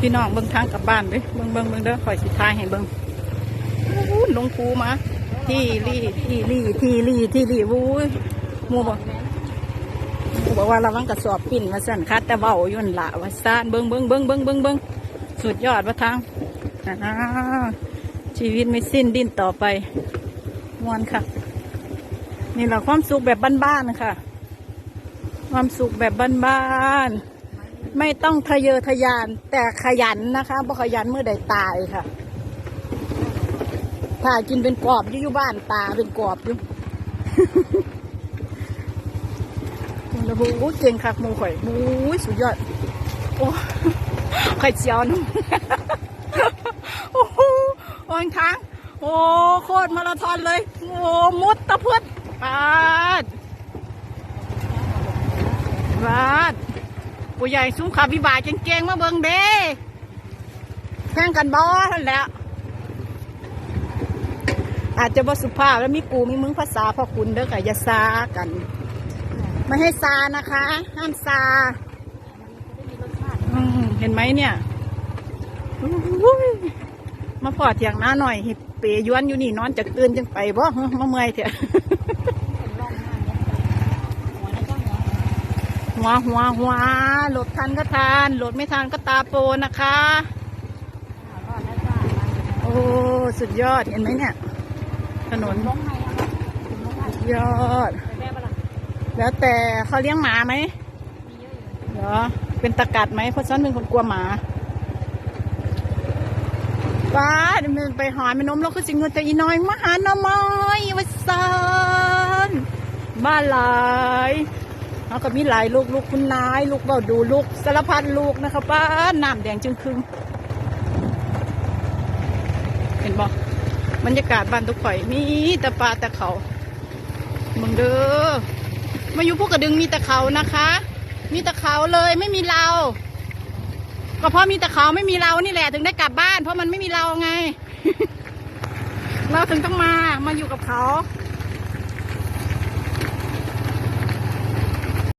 พี่น้องเบิ่งทางกลับบ้านเด้เบิ่งเบิ่งเบิ่งเด้อคอยสิทายให้เบิ่งอู้ลงภูมาที่รี่ที่รี่ที่รี่ที่รี่วู้มูบอกมูบอกว่าระวังกระสอบปิ่นมาสั่นคัดแต่เบาย่นั่นละว่าซ่านเบิ่งเบิ่งเบิ่งเบิ่งเบิ่งเบิ่งสุดยอดว่าทางชีวิตไม่สิ้นดิ้นต่อไปมวนค่ะ นี่แหละความสุขแบบบ้านๆค่ะ ความสุขแบบบ้านๆ ไม่ต้องทะเยอทะยาน แต่ขยันนะคะบ่ขยันเมื่อใดตายค่ะถ้ากินเป็นกรอบอยู่อยู่บ้านตาเป็นกรอบอยู่โอ้โหเก่งคักมูข่อยโอ้ยสุดยอด โอ้ไข่เจียวน้ำโอ้โหโอนทาง โอ้ โคตรมาราธอนเลย โอ้ มุดตะพืดปาดปาด ผู้ใหญ่ซุ้มขาบิบายเก่งๆมาเบิ่งเด้แข่งกันบ่ท่านแหล้ว อาจจะบ่สุภาพแล้วมีกูมีมึงภาษาพ่อคุณเด้อค่ะอย่าซากัน ไม่ให้ซานะคะ ห้ามซาเห็นไหมเนี่ยมาพอเถียงหน้าหน่อยเปยย้วนอยู่นี่นอนจากตื่นจังไปบ่มาเมื่อยเถอะ หัวหัวหัวโหลดทันก็ทานโหลดไม่ทันก็ตาโปนะคะ โอ้สุดยอดเห็นไหมเนี่ยถนนยอด แล้วแต่เขาเลี้ยงหมาไหมเหรอเป็นตะกัดไหมเพราะฉันเป็นคนกลัวหมาป้าเดี๋ยวมันไปหอยมันนมแล้วก็สิเงินแต่อีน้อยมาหาน้อไม้วัสานบ้านหลาย เขาก็มีหลายลูกลูกคุณนาย ลูกเบาดูลูกสารพัดลูกนะคะป้าน้ำแดงจึงครึงเห็นบ่บรรยากาศบ้านทุกข่อยมีแต่ป่าแต่เขามึงเด้อมาอยู่พวกกระดึงมีแต่เขานะคะ มีแต่เขาเลยไม่มีเราก็เพราะมีแต่เขาไม่มีเรานี่แหละถึงได้กลับบ้าน เพราะมันไม่มีเราไง เราถึงต้องมามาอยู่กับเขา